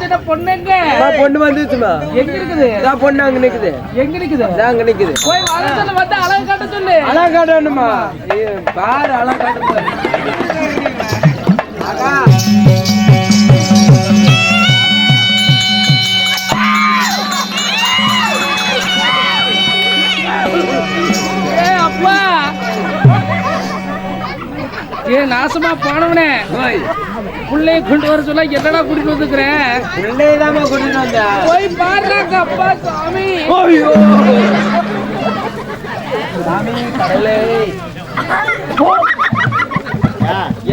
சின்ன பொண்ணு வந்துச்சுமா எங்க இருக்குது? பொண்ணு அங்க நிக்குது. எங்க நிக்குது? இதான் அங்க நிக்குது. போய் வர சொல்லு வந்து அழகு காட்ட சொல்லு. அழகா காட்டணுமா ஐயோ, பாரு அழகா காட்டணும் ஏ நாசமா போனவனே. புள்ளைய கொண்டு வர சொல்ல என்னடா கூட்டிட்டு வந்துக்கிறேன் பிள்ளைதாம்மா கூட்டிட்டு வந்தா. போய் பாடுறாங்க அப்பா சாமி. ஐயோ. சாமி கடவுளே.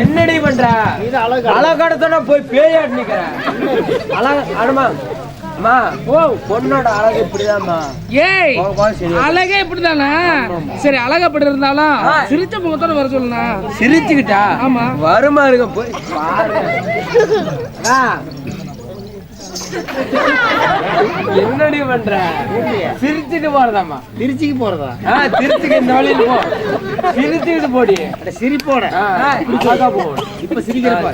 என்னடி பண்ற? அழகாடத்தோட போய் பேயாட்டு நிக்கிற. அழக அனுமா அம்மா ஓ பொண்ணோட அழகு இப்படிதாம்மா. ஏய் சரி. அழகே இப்படிதானா? சரி அழகப்பட்டு இருந்தாலும் சிரிச்ச முகத்தோட வர சொல்லுண்ணா. சிரிச்சுக்கிட்டா? ஆமா. வருமா இருக்க போய். என்னடி பண்ற? சிரிச்சுட்டு போறதாம்மா. திருச்சிக்கு போறதா? ஆ, திருச்சிக்கு இந்த வழியில போ. சிரிச்சுக்கிட்டு போடி. சிரிப்போட. ஆ, அழகா போ. இப்ப சிரிக்கிறப்ப.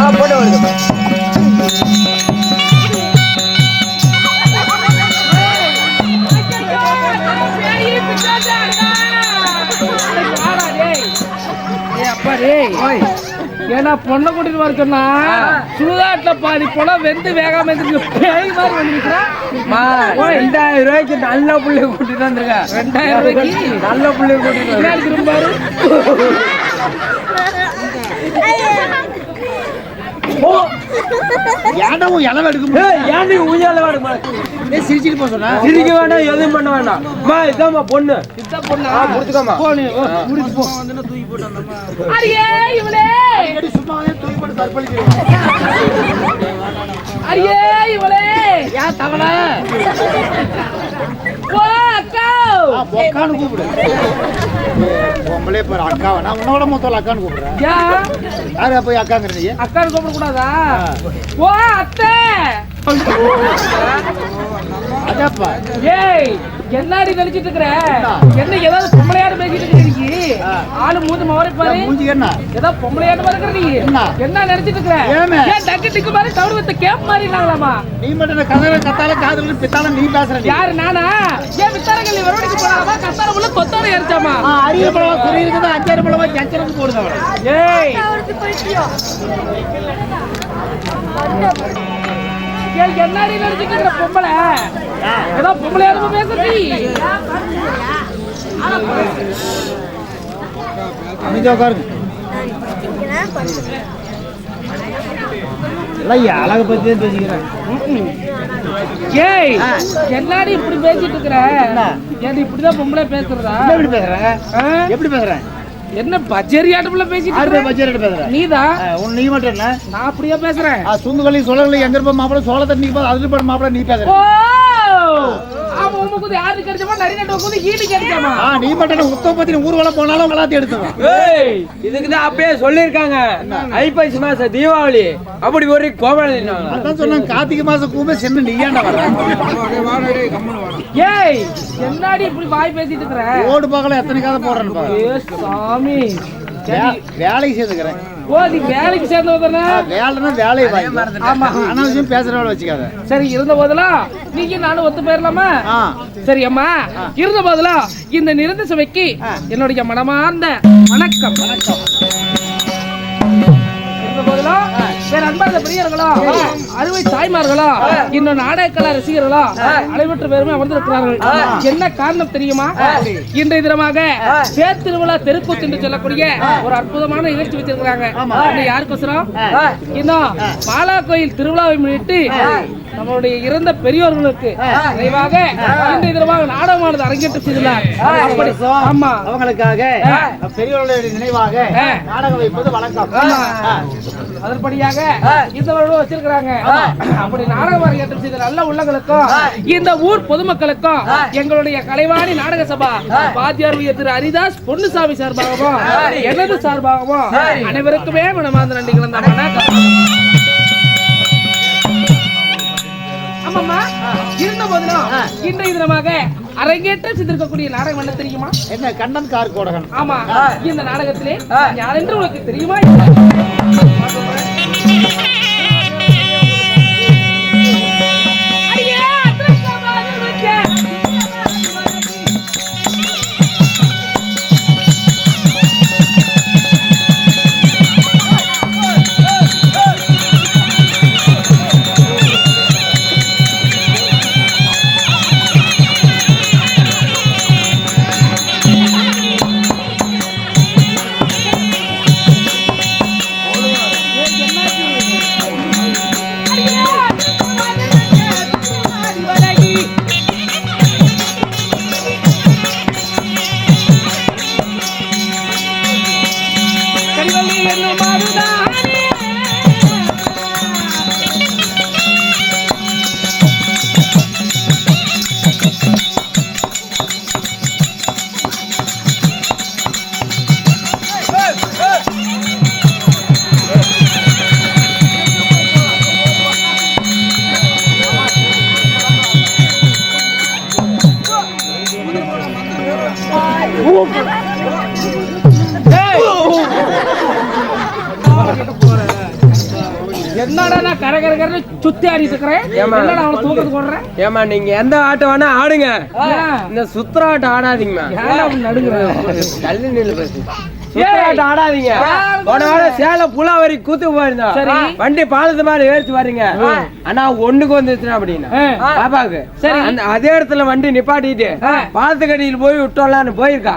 ஆ, போட்டு வருது. ஏன்னா பொண்ணை கூட்டிட்டு வர சொன்னா சுடுகாட்டுல பாதி பழம் வெந்து வேகாம பேய் மாதிரி வந்துருக்குறான் ரெண்டாயிரம் ரூபாய்க்கு நல்ல புள்ளைய கூட்டிட்டு வந்திருக்க ரெண்டாயிரம் ரூபாய்க்கு? நல்ல புள்ளைய கூட்டிட்டு என்ன வந்து இருக்கு பாரு. ஏன்டா உன் இளவு எடுக்க முடியும் ஏய், ஏன் நீ ஊஞ்சால வாடுமா சிரிச்சிட்டு போக சொன்னா. சிரிக்க வேண்டாம் எதுவும் பண்ண வேண்டாம். இதாம்மா பொண்ணு. இதான் பொண்ணா? ஆ, கொடுத்துக்கோமா போ நீ, ஓ, முடிச்சு போ. அடியே இவளே. சும்மா வந்து தூக்கி போட்டு தற்பளிக்கிறோம் அடியே இவளே. ஏன் தவளை போ. அக்கா! பொக்கான்னு கூப்பிடு. பொம்பளே பாரு அக்காவை? நான் உன்னோட மொத்தம் அக்கான்னு கூப்பிடுறேன். யாரு போய் அக்காங்கிறது நீ? அக்கா கூப்பிட கூடாதா ஓ அத்தை! அதாப்பா ஏய்! என்னடி நினைச்சிட்டு இருக்கிற? என்ன? ஏதாவது பொம்பளையாடு பேசிட்டு இருக்கிற நீ? ஆளு மூஞ்சி மவரை பாரு. மூஞ்சி என்ன? ஏதோ பொம்பளையாடு இருக்கிற நீ. என்ன? என்ன நினைச்சிட்டு இருக்கிற? ஏமே? ஏன் டக்கு டிக்கு மாதிரி தவிடு வித்த கேப் மாதிரி நாங்களாமா நீ மட்டும் இந்த கதவை கத்தால காதல் பித்தால நீ பேசுற நீ. யாரு நானா? ஏன் வித்தாரங்கள் வரவழைக்கு போனாமா கத்தார உள்ள கொத்தார எரிச்சாமா? ஆ, அரிய பழம் குறி இருக்குது அஞ்சாறு பழம் வச்சு அஞ்சருக்கு போடுது அவளை ஏய். என்னடி நினைச்சிட்டு இருக்கிற பொம்பளை? பொம்பளையாடு பேசுறீ அமைதியா உட்காருங்க. அழகை பத்தி தான் பேசிக்கிறேன். ஏய் என்னடி இப்படி பேசிட்டு இருக்கிற? இப்படிதான் பொம்பளை பேசுறதா? எப்படி பேசுறேன்? எப்படி பேசுறேன் என்ன பச்சேரி ஆட்டம்ல பேசிட்டு யாரு? பச்சை பேசுறேன் நீதான் உன் நீ மட்டும் என்ன? நான் அப்படியே பேசுறேன்? ஆ, சுந்துகளி சோழர்களி எங்க இருப்ப மாப்பிள சோழ தண்ணி போது அதுல போற மாப்பிள நீ பேசுற. யாரு கிடைச்சமா? நட்டு ஈடு கிடைச்சாமா? நீ மட்டும் உத்தம பத்தி ஊர்வலம் போனாலும் எல்லாத்தையும் எடுத்துருவான் ஏய் இதுக்கு தான் அப்பயே சொல்லியிருக்காங்க. ஐப்பசி மாசம் தீபாவளி அப்படி ஒரு கோபாலி அதான் சொன்னாங்க கார்த்திகை மாசம் கூமே சின்ன நீ ஏன்டா வர ஏய் என்னடி இப்படி வாய் பேசிட்டு இருக்கிற? ஓடு பார்க்கல எத்தனை கதை போடுறேன்னு பாரு. ஏ சாமி. வே- வேலைக்கு சேர்ந்துக்கிறேன். ஓ நீ வேலைக்கு சேர்ந்தவதானே வேலைன்னா வேலையை வாங்கி ஆமா. அனாவசியம் பேசுற வேலை வச்சுக்காத. சரி இருந்த போதெல்லாம் நீங்க நானும் ஒத்து போயிடலாமா? சரி அம்மா இருந்த போதெல்லாம் இந்த நிறந்த சபைக்கு என்னுடைய மனமார்ந்த வணக்கம். வணக்கம். இருந்த போதெல்லாம் வேற அன்பார்ந்த பெரியவர்களோ அறுவை தாய்மார்களோ? இன்னும் நாடகக்கலா ரசிகர்களோ? அனைவற்ற பேருமே வந்திருக்கிறார்கள் என்ன காரணம் தெரியுமா? இன்றைய தினமாக தேர் திருவிழா தெருக்கூத்து என்று சொல்லக்கூடிய ஒரு அற்புதமான நிகழ்ச்சி வச்சிருக்கிறாங்க. யாருக்கோசரம் இன்னும் பாலா கோயில் திருவிழாவை முன்னிட்டு நம்மளுடைய இறந்த பெரியோர்களுக்கு நிறைவாக தினமாக நாடகமானது அரங்கேற்றம் செய்துள்ளார். அப்படி. ஆமா. அவங்களுக்காக பெரியவர்களுடைய நினைவாக. நாடகம் வைப்பது வழக்கம். அதன்படியாக இந்த வருடம் வச்சிருக்கிறாங்க. அப்படி நாடகம் அரங்கேற்றம் செய்த நல்ல உள்ளங்களுக்கும் இந்த ஊர் பொதுமக்களுக்கும் எங்களுடைய கலைவாணி நாடக சபா வாத்தியார் திரு ஹரிதாஸ் பொன்னுசாமி சார்பாகவும் எனது சார்பாகவும் அனைவருக்குமே மனமார்ந்த நன்றிகள் அந்த ஆமாம்மா. இருந்த போதிலும் இன்றைய தினமாக அரங்கேற்றம் செய்திருக்கக்கூடிய நாடகம் என்ன தெரியுமா? என்ன கண்ணன் கார் கோடகன். ஆமா. இந்த நாடகத்திலே யாரென்று உனக்கு தெரியுமா? என்னடா நான் கரை கரை கரை சுத்தி ஆடிட்டு இருக்கிறேன்? என்னடா அவனை தூக்கத்துக்கு போடுறேன் ஏமா நீங்க எந்த ஆட்டம் வேணா ஆடுங்க? இந்த சுத்துற ஆட்டம் ஆடாதீங்கம்மா ஏன்டா நடுங்குற? தள்ளி நில்லு பேசு சுத்துற ஆட்டம் ஆடாதீங்க ஏய். போன வாரம் சேலம் புலாவரி கூத்து போயிருந்தோம் சரி. வண்டி பாலத்து மேல ஏறிச்சு வரீங்க ஆனா ஒண்ணுக்கு வந்துச்சுன்னா அப்படின்னா. பாப்பாக்கு சரி. அந்த அதே இடத்துல வண்டி நிப்பாட்டிட்டு. பாலத்துக்கடியில் போய் விட்டோம்லான்னு போயிருக்கா.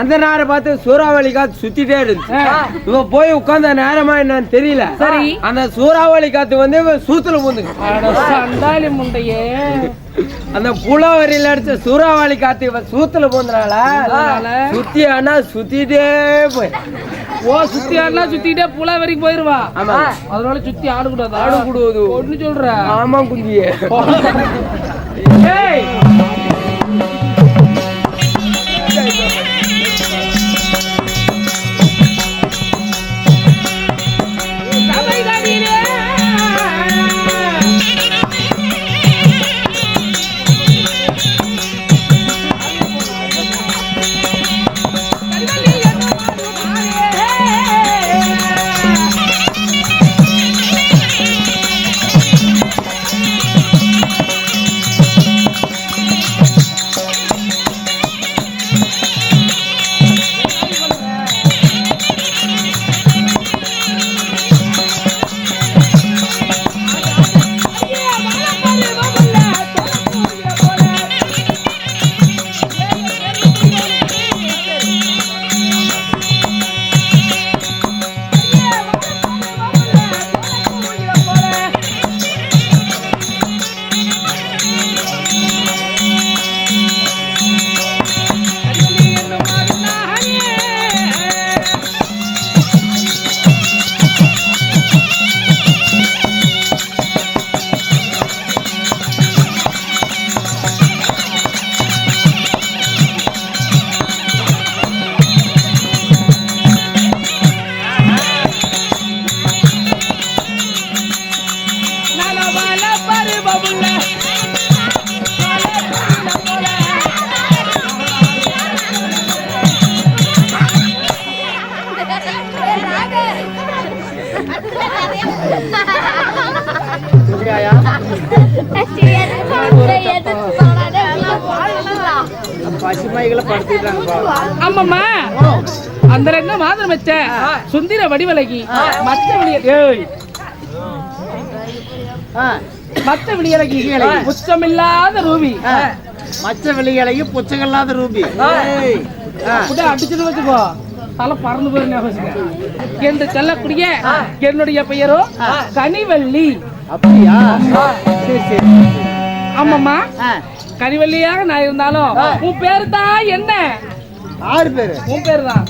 அந்த நேரம் பார்த்து சூறாவளி காத்து சுத்திட்டே இருந்துச்சு. இவ போய் உட்கார்ந்த நேரமா என்னன்னு தெரியல சரி. அந்த சூறாவளி காத்து வந்து சூத்துல பூந்துக்கு முண்டையே அந்த புலவரியில அடிச்ச சூறாவளி காத்து இவ சூத்துல போந்தனால? சுத்தி ஆனா சுத்திட்டே போய் ஓ சுத்தி ஆடுனா சுத்திட்டே புலா வரைக்கும் போயிருவா ஆமா. அதனால சுத்தி ஆடக்கூடாது ஆடக்கூடாது. ஒண்ணு சொல்ற ஆமா குந்தியே ஏய் ஆமாம்மா அந்த ரெண்டு மாதம் வச்ச சுந்தர வடிவலகி ஏய். ஆ, மத்த விளியலகி உச்சமில்லாத ரூபி. மச்ச வெளிகளையும் புச்சகல்லாத ரூபி. அடிச்சுட்டு வச்சுக்கோ. தலை பறந்து போயிரு ஞாபகம் என்று சொல்லக்கூடிய என்னுடைய பெயரோ கனிவள்ளி. அப்படியா? சரி சரி ஆமாம்மா. கனிவள்ளியாக நான் இருந்தாலும் உன் பேரு தான் என்ன? ஆறு பேரு? உன் பேரு தான்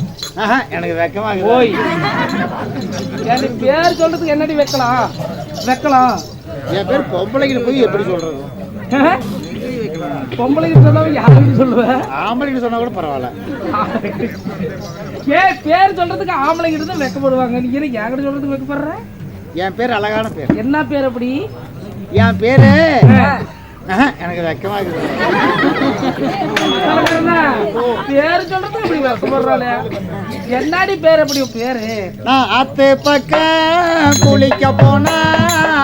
எனக்கு வெக்கமாக ஓய். என் பேர் சொல்றதுக்கு என்னடி வைக்கலாம்? வைக்கலாம். என் பேர் பொம்பளைக்கு போய் எப்படி சொல்றது? பொம்பளைக்கு சொல்லாம யாருக்கு சொல்லுவேன் ஆம்பளைக்கு சொன்னா கூட பரவாயில்ல. ஏ பேர் சொல்றதுக்கு ஆம்பளைங்கிட்ட தான் வெக்கப்படுவாங்க. நீ என்ன என்கிட்ட சொல்றதுக்கு வெக்கப்படுற? என் பேர் அழகான பேர். என்ன பேர் அப்படி? என் பேரு எனக்கு சொல்றேன்னா, பேர் இப்படி வெக்கப்படுறாளே. என்னடி பேர் அப்படி பேரு? நான் அத்து பக்கம் குளிக்க போனா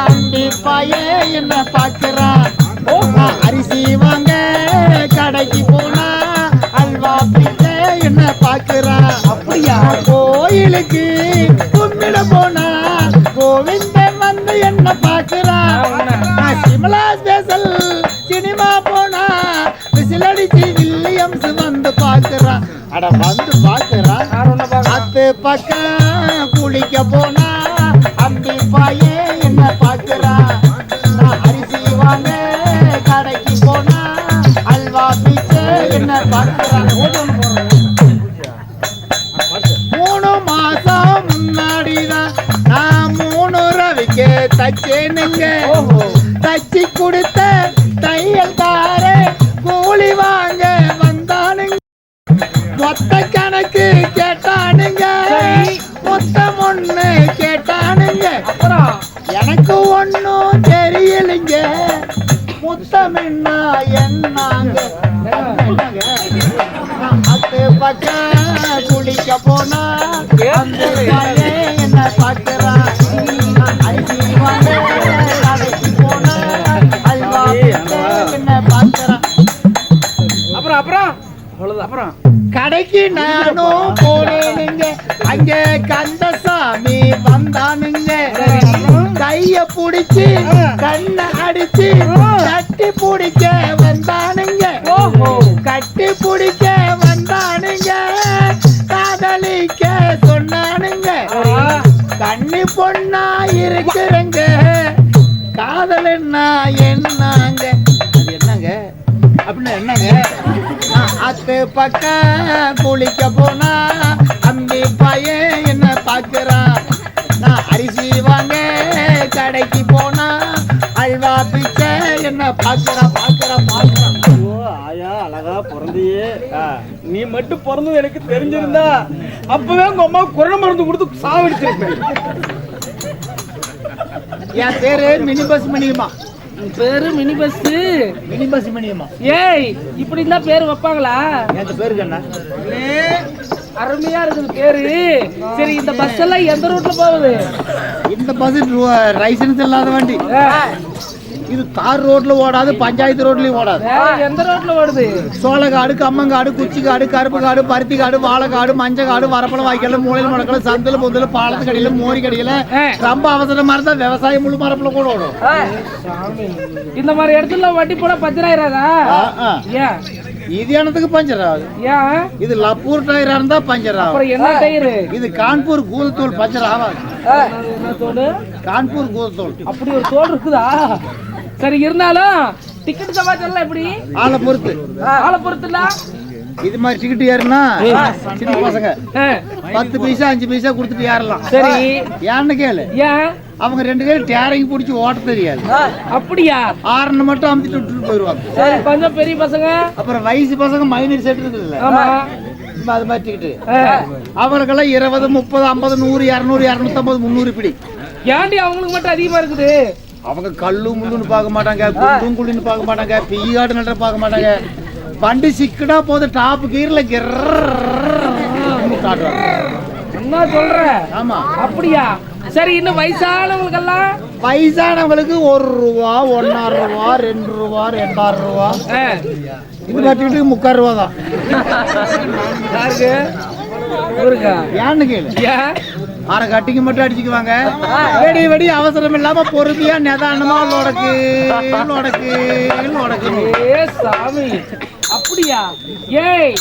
அம்பி பாயே என்ன பாக்குறான் அரிசி வாங்க கடைக்கு போனா அல்வா பிச்சை என்ன பாக்குறான் அப்படியா? கோயிலுக்கு கும்பிட போனா நான் சிம்லா ஸ்பெஷல் சினிமா போனா விசில் அடிச்சு வில்லியம்ஸ் வந்து பாக்குறான் அட வந்து பாக்குறான் யார் ஒண்ணு பாக்க அத்து பக்கம் குளிக்க போனா அம்பி பாயே என்ன பாக்குறா நான் அரிசி வாங்க கடைக்கு போனா அல்வா பிச்சை என்ன பாக்குறான் தச்சேனுங்க. தச்சு கொடுத்த தையல்கார கூலி வாங்க வந்தானுங்க. மொத்த கணக்கு கேட்டானுங்க. மொத்தம் ஒண்ணு கேட்டானுங்க. எனக்கு ஒண்ணும் தெரியலைங்க. முத்தம் என்ன என்னாங்க? பக்கம் குளிக்க போனா அந்த என்ன பார்க்கறான்? அவ்வளவுதான். அப்புறம் கடைக்கு நானும் போனேனுங்க. அங்க கந்தசாமி வந்தானுங்க. கைய புடிச்சு கண்ணை அடிச்சு கட்டி பிடிக்க வந்தானுங்க. ஓஹோ. கட்டி பிடிக்க வந்தானுங்க. காதலிக்க சொன்னானுங்க. கண்ணி பொண்ணா இருக்கிறங்க. காதலன்னா என்னங்க? அது என்னங்க? அப்படின்னா என்னங்க? அத்து பக்கம் குளிக்க போனா அம்பி பையன் என்ன பார்க்கறான் நான் அரிசி வாங்க கடைக்கு போனா அல்வா பிச்சை என்ன பார்க்கறான் பார்க்கறான் பார்க்கறான் ஓ ஆயா அழகா பிறந்தியே. நீ மட்டும் பிறந்தது எனக்கு தெரிஞ்சிருந்தா அப்பவே உங்க அம்மா குரண மருந்து கொடுத்து சாவடிச்சிருப்பேன். என் பேரு மினி பஸ் மணியம்மா. பேரு mini bus mini bus Maniyamma. ஏய் இப்படி தான் பேர் வைப்பாங்களா? என் பேருக்கு என்ன அருமையா இருக்குது பேரு. சரி இந்த பஸ் எல்லாம் எந்த ரூட்ல போகுது? இந்த பஸ் லைசன்ஸ் இல்லாத வண்டி. இது தார் ரோட்ல ஓடாது பஞ்சாயத்து ரோட்லயும் ஓடாது. எந்த ரோட்ல ஓடுது? சோளக்காடு கம்மங்காடு குச்சிக்காடு கருப்பு காடு பருத்தி காடு வாழைக்காடு மஞ்சள் காடு வரப்பளம் வாய்க்கால மூலையில் முடக்கல சந்தில பொந்தில பாலத்து கடையில மோரி கடையில. ரொம்ப அவசரமா இருந்தா விவசாயம் முழு மரப்புல கூட ஓடும். இந்த மாதிரி இடத்துல வட்டி போட பஞ்சராயிராதா? இது எனத்துக்கு பஞ்சர் ஆகுது இது லப்பூர் டயரா இருந்தா பஞ்சர் ஆகும் என்ன டயரு? இது கான்பூர் கூதத்தூள் பஞ்சர் ஆகாது கான்பூர் கூதத்தூள் அப்படி ஒரு தோடு இருக்குதா? சரி இருந்தாலும் டிக்கெட் சமாச்சாரம் எப்படி? ஆளை பொறுத்து. ஆளை பொறுத்துல இது மாதிரி டிக்கெட் ஏறுனா சின்ன பசங்க. பத்து பைசா அஞ்சு பைசா கொடுத்துட்டு ஏறலாம். சரி. ஏன்னு கேளு. ஏன்? அவங்க ரெண்டு பேரும் டேரிங் பிடிச்சி ஓட்ட தெரியாது. அப்படியா? ஆறுன்னு மட்டும் அமுத்திட்டு விட்டுட்டு போயிடுவாங்க சரி கொஞ்சம் பெரிய பசங்க. அப்புறம் வயசு பசங்க மைனர் செட் ஆமா. சும்மா அது மாதிரி டிக்கெட்டு. அவங்களுக்கெல்லாம் இருபது முப்பது ஐம்பது நூறு இரநூறு இரநூத்தம்பது முந்நூறு இப்படி ஏன்டி அவங்களுக்கு மட்டும் அதிகமா இருக்குது? அவங்க கல்லு முள்ளுன்னு பார்க்க மாட்டாங்க குண்டும் குள்ளின்னு பார்க்க மாட்டாங்க பெய்யாடு நட பார்க்க மாட்டாங்க. வண்டி சிக்கனா போது டாப் கீரில் என்ன சொல்ற ஆமா அப்படியா சரி இன்னும் வயசானவங்களுக்கெல்லாம் வயசானவங்களுக்கு ஒரு ரூபா ஒன்னாறு ரூபா ரெண்டு ரூபா ரெண்டாயிரம் ரூபா இது கட்டிட்டு முக்கால் ரூபா தான் ஏன்னு கேளு ஏன் அரை கட்டிங்க மட்டும் அடிச்சுக்குவாங்க. வெடி வெடி அவசரம் இல்லாம பொறுமையா நிதானமா லொடக்கு லொடக்கு லொடக்கு. சாமி அப்படியா? ஏய்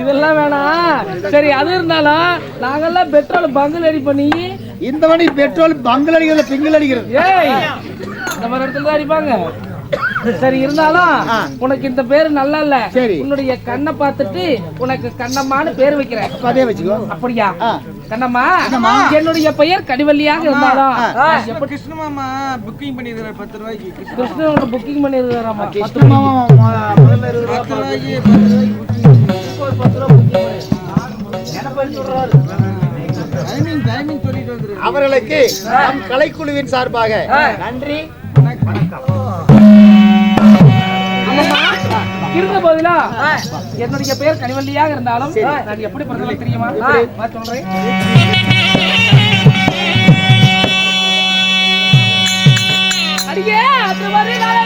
இதெல்லாம் வேணாம். சரி அது இருந்தாலும் நாங்கெல்லாம் பெட்ரோல் பங்கில் ரெடி பண்ணி இந்த வண்டி பெட்ரோல் பங்கல் அடிக்கிறது பிங்கல் அடிக்கிறது. ஏய் இந்த மாதிரி இடத்துல தான் அடிப்பாங்க. சரி இருந்தாலும். உனக்கு இந்த பேரு நல்லா இல்ல சரி. உன்னுடைய கண்ணை பார்த்துட்டு உனக்கு கண்ணம்மான்னு பேர் வைக்கிறேன். அதே வச்சுக்கோ. அப்படியா. கண்ணம்மா. என்னுடைய பெயர் கடிவல்லியாக இருந்தாலும் ஆ. ஆ, எப்படி கிருஷ்ண மாமா புக்கிங் பண்ணிருக்காரு பத்து ரூபாய்க்கு கிருஷ்ணன் புக்கிங் பண்ணிருக்காராமா கிருஷ்ண மாமா மொ- முதல்ல இருபது ரூபா போட்டு அவர்களுக்கு நம் கலைக்குழுவின் சார்பாக நன்றி. இருந்த போதிலும் என்னுடைய பெயர் கனிவல்லியாக இருந்தாலும் நான் எப்படி பிறந்தவன் தெரியுமா? சொல்றேன். அடியே அது வருகிறாயே.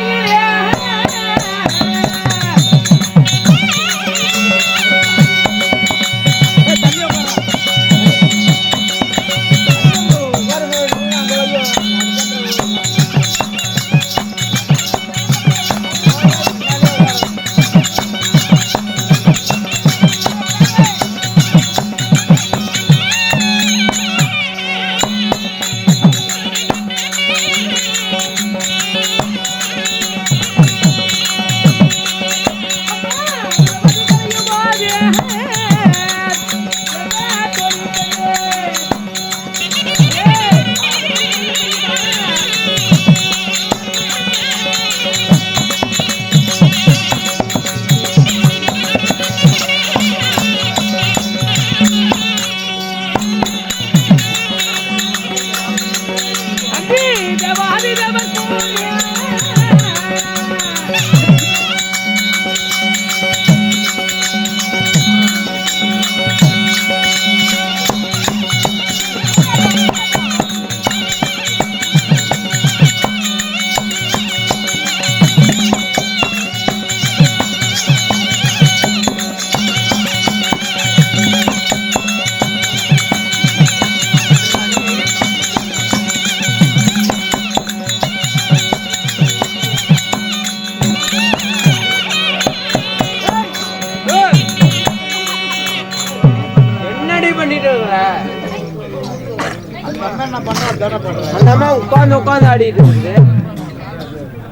உட்கார்ந்து உட்கார்ந்து ஆடிட்டு இருக்குது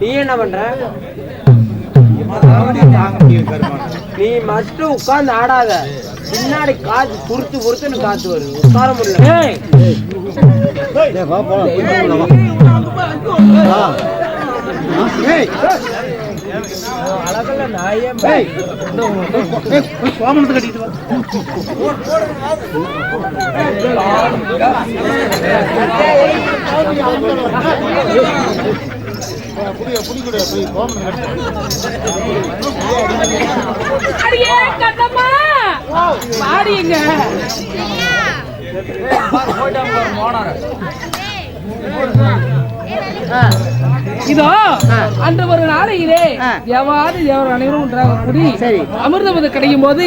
நீ என்ன பண்ற? நீ மட்டும் உட்கார்ந்து ஆடாத. பின்னாடி காத்து குறுத்து குறுத்துன்னு காத்து வருது. உட்கார முடியல. அழகல்ல நாயே ஏய் ஏய், போய் சோமனத்தை கட்டிட்டு வா. அடியே கண்ணம்மா! பாடிங்க இதோ அந்த ஒரு நாளையிலே எவ்வாறு எவர் அனைவரும் ஒன்றாக கூடி சரி. அமிர்தம் கிடைக்கும் போது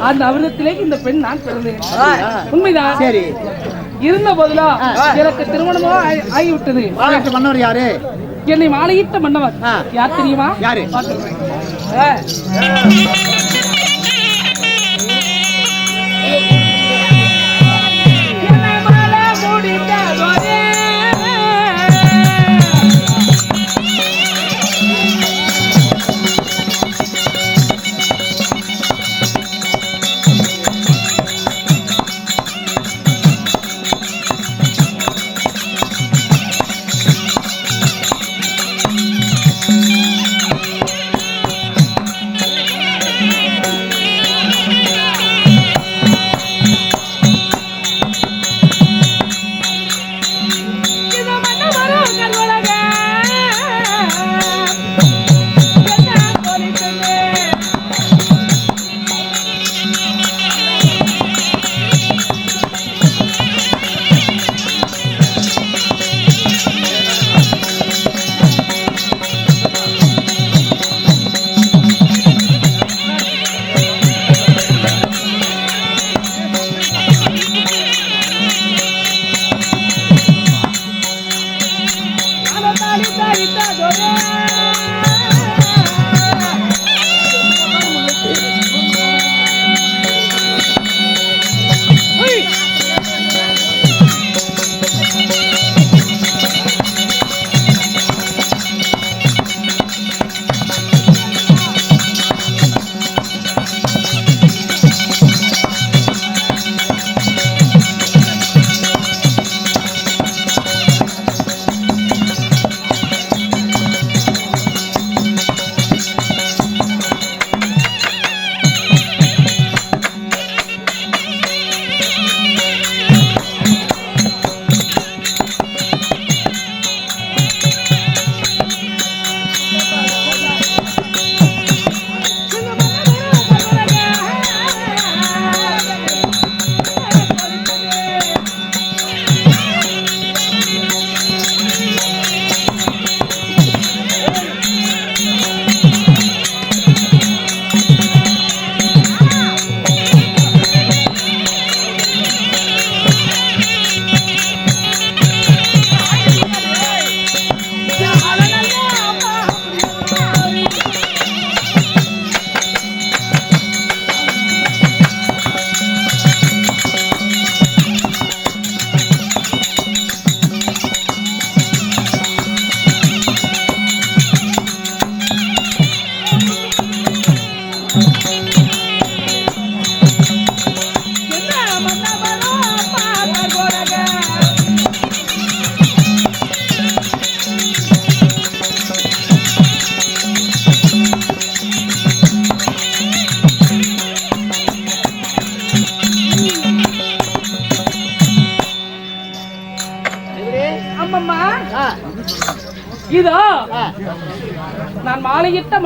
அந்த அமிர்தத்திலே இந்த பெண் நான் பிறந்தேன். உண்மைதான்? சரி. இருந்த போதிலும் எனக்கு திருமணமோ ஆகி- ஆகிவிட்டது. பண்ணவர் யாரு? என்னை மாலையிட்ட மன்னவர். யார் தெரியுமா? யாரு?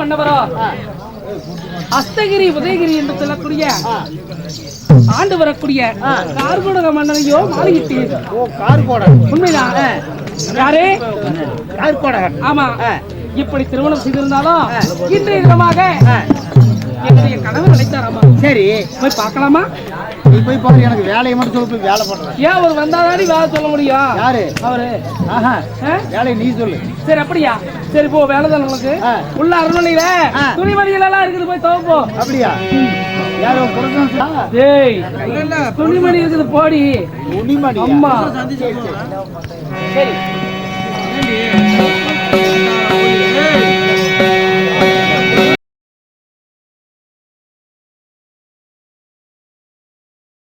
மன்னவரோ அஸ்தகிரி உதயகிரி என்று சொல்லக்கூடிய ஆண்டு வரக்கூடிய கார்குடக மன்னனையோ மாலையிட்டேன் ஓ உண்மைதான். யாரு? கார் போட ஆமா இப்படி திருமணம் செய்திருந்தாலும் இன்றைய தினமாக என்னுடைய கணவர் அழைத்தாராமா? சரி. போய் பார்க்கலாமா? நீ போய் பாரு எனக்கு வேலையை மட்டும் சொல்லு போய் வேலை பண்றேன் ஏன் அவர் வந்தாதாடி வேலை சொல்ல முடியும்? யாரு? அவரு. ஆஹா வேலையை நீ சொல்லு. சரி அப்படியா? சரி போ வேலை தான் உங்களுக்கு உள்ள அருணையில துணிமணிகள் எல்லாம் இருக்குது போய் துவப்போம் அப்படியா? யாரோ டேய் துணிமணி இருக்குது போடி. துணிமணி அம்மா. சரி.